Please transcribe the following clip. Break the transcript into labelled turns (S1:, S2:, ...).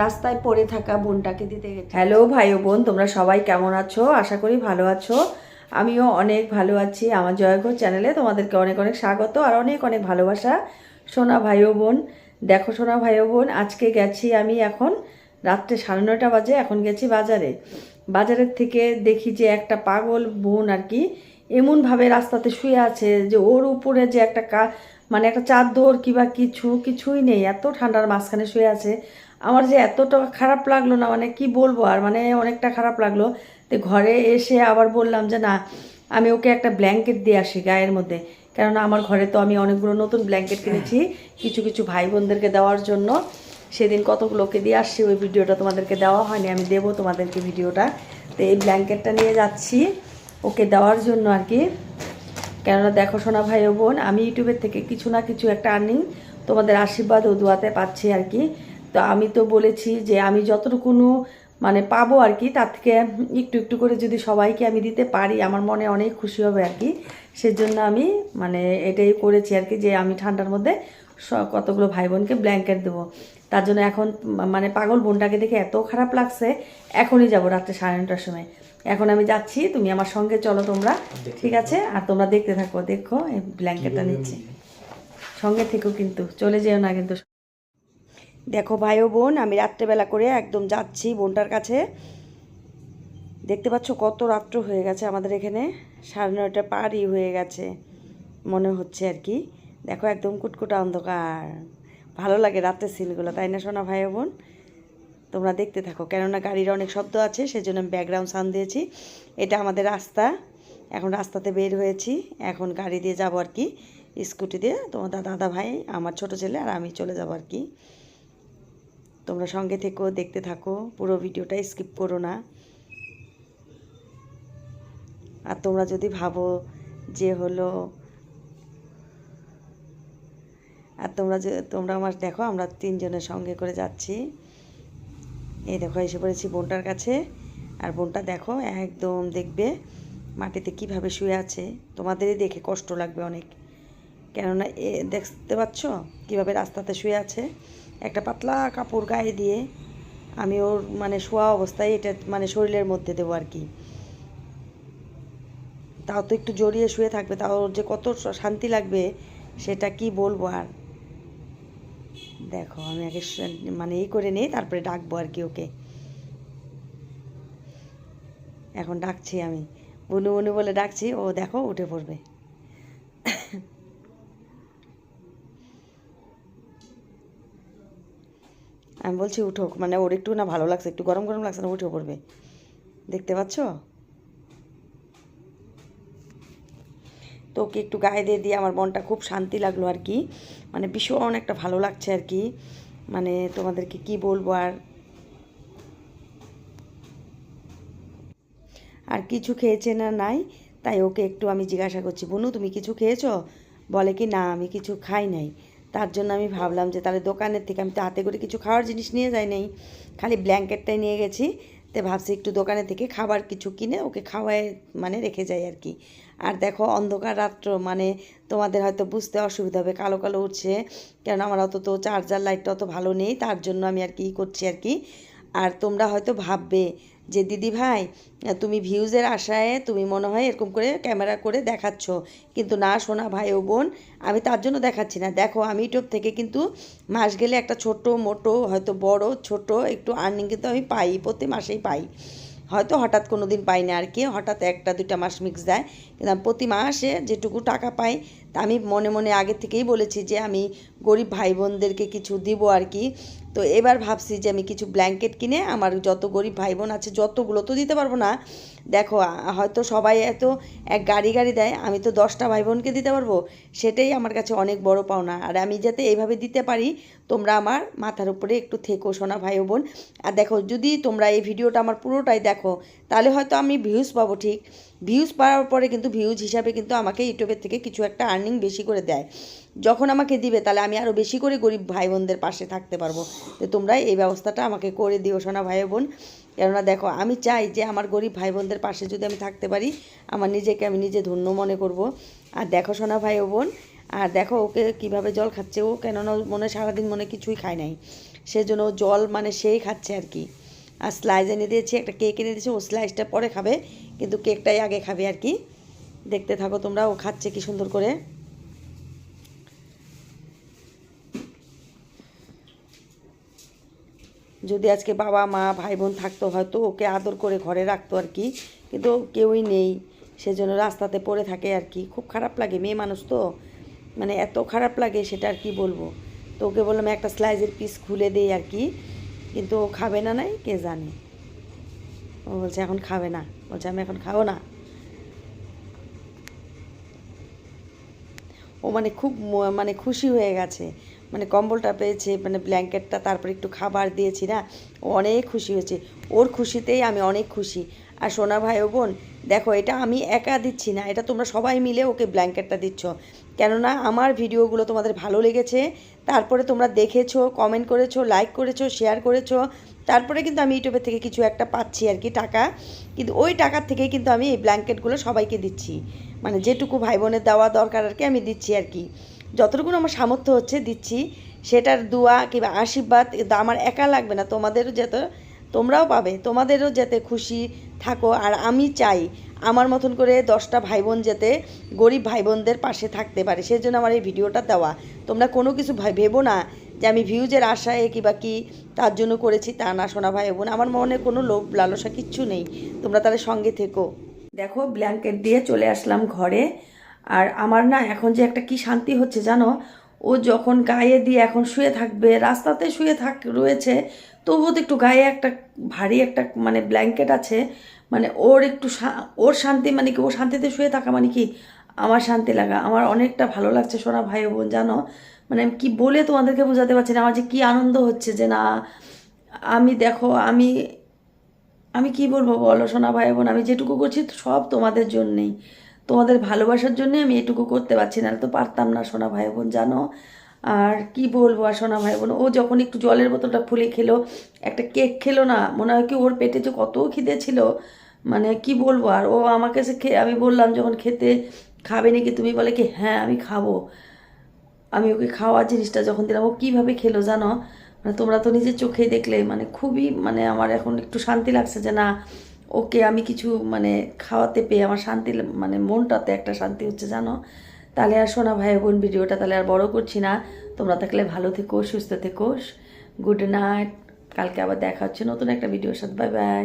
S1: রাস্তায় পড়ে থাকা বোনটাকে দিতে গেছে। হ্যালো ভাই বোন, তোমরা সবাই কেমন আছো? আশা করি ভালো আছো। আমিও অনেক ভালো আছি। আমার জয়ঘর চ্যানেলে তোমাদেরকে অনেক অনেক স্বাগত আর অনেক অনেক ভালোবাসা। সোনা ভাই বোন, দেখো সোনা ভাই বোন, আজকে গেছি আমি এখন রাত্রে সাড়ে নয়টা বাজে, এখন গেছি বাজারে। বাজারের থেকে দেখি যে একটা পাগল বোন আর কি এমনভাবে রাস্তাতে শুয়ে আছে যে ওর উপরে যে একটা কা মানে একটা চাদর কিবা কিছু, কিছুই নেই। এত ঠান্ডার মাঝখানে শুয়ে আছে। আমার যে এতটা খারাপ লাগল না মানে কি বলব আর মানে অনেকটা খারাপ লাগল। তো ঘরে এসে আবার বললাম যে, না, আমি ওকে একটা ব্ল্যাঙ্কেট দিয়ে আসি গায়ের মধ্যে। কেননা আমার ঘরে তো আমি অনেকগুলো নতুন ব্ল্যাঙ্কেট কিনেছি, কিছু কিছু ভাই বোনদেরকে দেওয়ার জন্য। সেদিন কতগুলোকে দিয়ে আসছি, ওই ভিডিওটা তোমাদেরকে দেওয়া হয়নি, আমি দেবো তোমাদেরকে ভিডিওটা। তো এই ব্ল্যাঙ্কেটটা নিয়ে যাচ্ছি, ওকে দেওয়ার জন্য আর কি। কেননা দেখো শোনা ভাই বোন, আমি ইউটিউবের থেকে কিছু না কিছু একটা আর্নিং তোমাদের আশীর্বাদ ও দোয়াতে পাচ্ছি আর কি। তো আমি তো বলেছি যে আমি যতটুকুনো মানে পাবো আর কি, তার থেকে একটু একটু করে যদি সবাইকে আমি দিতে পারি, আমার মনে অনেক খুশি হবে আর কি। সেজন্য আমি মানে এটাই করেছি আর কি যে আমি ঠান্ডার মধ্যে কতগুলো ভাই বোনকে ব্ল্যাঙ্কেট দেবো। তার জন্য এখন মানে পাগল বোনটাকে দেখে এত খারাপ লাগছে, এখনই যাব রাত্রে সাড়ে নটার সময়। এখন আমি যাচ্ছি তুমি আমার সঙ্গে চলো তোমরা ঠিক আছে? আর তোমরা দেখতে থাকো দেখো এই ব্ল্যাঙ্কেটটা নিচ্ছি। সঙ্গে থেকেও কিন্তু চলে যেও না কিন্তু। দেখো ভাই ও বোন আমি রাত্রেবেলা করে একদম যাচ্ছি বোনটার কাছে। দেখতে পাচ্ছ কত রাত্র হয়ে গেছে আমাদের এখানে সাড়ে নয়টা পারই হয়ে গেছে মনে হচ্ছে আর কি। দেখো একদম কুটকুটা অন্ধকার ভালো লাগে রাতের সিনগুলো তাই না শোনা ভাই ও বোন? তোমরা দেখতে থাকো। কেননা গাড়ির অনেক শব্দ আছে, সেজন্য আমি ব্যাকগ্রাউন্ড সাউন্ড দিয়েছি। এটা আমাদের রাস্তা। এখন রাস্তাতে বের হয়েছি। এখন গাড়ি দিয়ে যাব আর কি। স্কুটি দিয়ে। তোমার দাদা ভাই, আমার ছোট ছেলে আর আমি চলে যাব আর কি। তোমরা সঙ্গে থেকো, দেখতে থাকো। পুরো ভিডিওটা স্কিপ করো না। আর তোমরা যদি ভাবো যে হলো, আর তোমরা যে, তোমরা আমার, দেখো আমরা তিনজনের সঙ্গে করে যাচ্ছি। এই দেখো, এসে পড়েছি বোনটার কাছে। আর বোনটা দেখো, একদম দেখবে মাটিতে কীভাবে শুয়ে আছে। তোমাদেরই দেখে কষ্ট লাগবে অনেক। কেননা এ, দেখতে পাচ্ছ কীভাবে রাস্তাতে শুয়ে আছে? একটা পাতলা কাপড় গায়ে দিয়ে আমি ওর মানে শোয়া অবস্থায় এটা মানে শরীরের মধ্যে দেবো আর কি। তাও তো একটু জড়িয়ে শুয়ে থাকবে, তাও ওর যে কত শান্তি লাগবে, সেটা কি বলব আর? দেখো, আমি আগে মানে এই করে নেই তারপরে ডাকবো আর কি ওকে। এখন ডাকছি আমি। বনু বনু বলে ডাকছি, ও দেখো, উঠে পড়বে। আমি বলছি, উঠো। মানে ওর একটু না ভালো লাগছে, একটু গরম গরম লাগছে না, উঠে পড়বে। দেখতে পাচ্ছ? ওকে একটু গায়ে দিয়ে দিয়ে আমার মনটা খুব শান্তি লাগল আর কি। মানে ভীষণ একটা ভালো লাগছে আর কি। মানে তোমাদেরকে কি বলব আর? আর কিছু খেয়েছে না নাই? তাই ওকে একটু আমি জিজ্ঞাসা করছি, বনু, তুমি কিছু খেয়েছো? বলে কি, না, আমি কিছু খাই নাই। তার জন্য আমি ভাবলাম যে তাহলে দোকানের থেকে আমি তো হাতে করে কিছু খাওয়ার জিনিস নিয়ে যাই নাই। খালি ব্ল্যাঙ্কেটটাই নিয়ে গেছি। তো ভাবছি একটু দোকানে থেকে খাবার কিছু কিনে ওকে খাওয়ায় মানে রেখে যাই আর কি। আর দেখো অন্ধকার রাত্র মানে তোমাদের হয়তো বুঝতে অসুবিধা হবে, কালো কালো উঠছে, কেন আমার অত তো চার্জার লাইটটা অত ভালো নেই, তার জন্য আমি আর কি করছি আর কি। আর তোমরা হয়তো ভাববে যে, দিদি ভাই, তুমি ভিউজের আশায় তুমি মনে হয় এরকম করে ক্যামেরা করে দেখাচ্ছ। কিন্তু না শোনা ভাই ও বোন, আমি তার জন্য দেখাচ্ছি না। দেখো, আমি ইউটিউব থেকে কিন্তু মাস গেলে একটা ছোট, মোটো, হয়তো বড়, ছোট, একটু আর্নিং কিন্তু আমি পাই, প্রতি মাসেই পাই। হয়তো হঠাৎ কোনো দিন পাই না আর কি, হঠাৎ একটা, দুইটা মাস মিক্স দেয়। কিন্তু প্রতি মাসে যেটুকু টাকা পাই তা আমি মনে মনে আগে থেকেই বলেছি যে আমি গরিব ভাই বোনদেরকে কিছু দিব আর কি। তো এবার ভাবছি যে আমি কিছু ব্ল্যাঙ্কেট কিনে আমার যত গরিব ভাই বোন আছে যতগুলো তো দিতে পারব না। দেখো হয়তো সবাই এত এক গাড়ি গাড়ি দেয়, আমি তো দশটা ভাই বোনকে দিতে পারব, সেটাই আমার কাছে অনেক বড় পাওনা। আর আমি যাতে এইভাবে দিতে পারি, তোমরা আমার মাথার উপরে একটু থেকো সোনা ভাই বোন আর দেখো, যদি তোমরা এই ভিডিওটা আমার পুরোটাই দেখো, তাহলে হয়তো আমি ভিউজ পাবো ঠিক। ভিউজ পাওয়ার পরে কিন্তু ভিউজ হিসাবে কিন্তু আমাকে ইউটিউবের থেকে কিছু একটা আর্নিং বেশি করে দেয়। যখন আমাকে দিবে, তাহলে আমি আরও বেশি করে গরিব ভাই বোনদের পাশে থাকতে পারব। তো তোমরা এই ব্যবস্থাটা আমাকে করে দিও, সোনা ভাই বোন কেননা দেখো, আমি চাই যে আমার গরিব ভাই বোনদের পাশে যদি আমি থাকতে পারি, আমার নিজেকে আমি নিজে ধন্য মনে করব। আর দেখো, সোনা ভাই বোন আর দেখো, ওকে কীভাবে জল খাচ্ছে, ও কেননা মনে সারাদিন মনে কিছুই খায় নাই। সেজন্য জল মানে সেই খাচ্ছে আর কি। আর স্লাইস এনে দিয়েছি, একটা কেক এনে দিয়েছি, ও স্লাইসটা পরে খাবে, কিন্তু কেকটাই আগে খাবে আর কি। দেখতে থাকো তোমরা, ও খাচ্ছে কি সুন্দর করে। যদি আজকে বাবা, মা ভাই বোন থাকতো, হয়তো ওকে আদর করে ঘরে রাখতো আর কি, কিন্তু কেউই নেই, সেজন্য রাস্তাতে পড়ে থাকে আর কি। খুব খারাপ লাগে, মেয়ে মানুষ তো মানে এত খারাপ লাগে সেটা আর কি বলব। তো ওকে বললাম, একটা স্লাইজের পিস খুলে দেই আর কি। কিন্তু ও খাবে না নাই, কে জানে? ও বলছে, এখন খাবে না। বলছে, আমি এখন খাব না। ও মানে খুব মানে খুশি হয়ে গেছে। মানে কম্বলটা পেয়েছে মানে ব্ল্যাঙ্কেটটা, তারপর একটু খাবার দিয়েছি না। ও অনেক খুশি হয়েছে। ওর খুশিতেই আমি অনেক খুশি। আর সোনা ভাই ও বোন দেখো, এটা আমি একা দিচ্ছি না, এটা তোমরা সবাই মিলে ওকে ব্ল্যাঙ্কেটটা দিচ্ছ। কেননা আমার ভিডিওগুলো তোমাদের ভালো লেগেছে, তারপরে তোমরা দেখেছ কমেন্ট করেছ লাইক করেছ শেয়ার করেছ, তারপরে কিন্তু আমি ইউটিউবের থেকে কিছু একটা পাচ্ছি আর কি টাকা। কিন্তু ওই টাকার থেকেই কিন্তু আমি এই ব্ল্যাঙ্কেটগুলো সবাইকে দিচ্ছি। মানে যেটুকু ভাই বোনের দেওয়া দরকার আর কি আমি দিচ্ছি আর কি। যতটুকু আমার সামর্থ্য হচ্ছে দিচ্ছি, সেটার দোয়া কিংবা আশীর্বাদ, কিন্তু আমার একা লাগবে না, তোমাদেরও যাতে তোমরাও পাবে, তোমাদেরও যাতে খুশি থাকো। আর আমি চাই আমার মতন করে দশটা ভাই বোন যাতে গরিব ভাই বোনদের পাশে থাকতে পারে সেই জন্য আমার এই ভিডিওটা দেওয়া। তোমরা কোনো কিছু ভাই ভেবো না যে আমি ভিউজের আশায় কিংবা কি তার জন্য করেছি তা না শোনা ভাই বোন, আমার মনে কোনো লোভ, লালসা কিচ্ছু নেই। তোমরা তাদের সঙ্গে থেকো। দেখো ব্ল্যাঙ্কেট দিয়ে চলে আসলাম ঘরে। আর আমার না এখন যে একটা কি শান্তি হচ্ছে জানো? ও যখন গায়ে দিয়ে এখন শুয়ে থাকবে, রাস্তাতে শুয়ে থাক রয়েছে তবুও তো একটু গায়ে একটা ভারী একটা মানে ব্ল্যাঙ্কেট আছে। মানে ওর একটু ওর শান্তি মানে কি, ও শান্তিতে শুয়ে থাকা মানে কি, আমার শান্তি লাগা। আমার অনেকটা ভালো লাগছে সোনা ভাই বোন, জানো? মানে আমি কি বলে তোমাদেরকে বোঝাতে পারছি না, আমার যে কী আনন্দ হচ্ছে যে না, আমি দেখো, আমি আমি কি বলব বলো সোনা ভাই বোন, আমি যেটুকু করছি সব তোমাদের জন্যেই। তোমাদের ভালোবাসার জন্যে আমি এটুকু করতে পারছি না, তো পারতাম না সোনা ভাই বোন, জানো? আর কি বলব আর সোনা ভাই বোন, ও যখন একটু জলের বোতলটা খুলে খেলো, একটা কেক খেলো না, মনে হয় কি ওর পেটে যে কত খিদে ছিল মানে কি বলব? আর ও আমাকে সে খেয়ে আমি বললাম যখন খেতে খাবে নাকি, তুমি বলে কি হ্যাঁ আমি খাব। আমি ওকে খাওয়ার জিনিসটা যখন দিলাম, ও কীভাবে খেলো জানো? মানে তোমরা তো নিজের চোখেই দেখলে মানে খুবই মানে আমার এখন একটু শান্তি লাগছে যে না, ওকে আমি কিছু মানে খাওয়াতে পেয়ে আমার শান্তি মানে মনটাতে একটা শান্তি হচ্ছে জানো? তাহলে আর শোনা ভাই বোন ভিডিওটা তাহলে আর বড় করছি না। তোমরা থাকলে ভালো থেকো, সুস্থ থেকো। গুড নাইট কালকে আবার দেখা হচ্ছে নতুন একটা ভিডিওর সাথে। Bye bye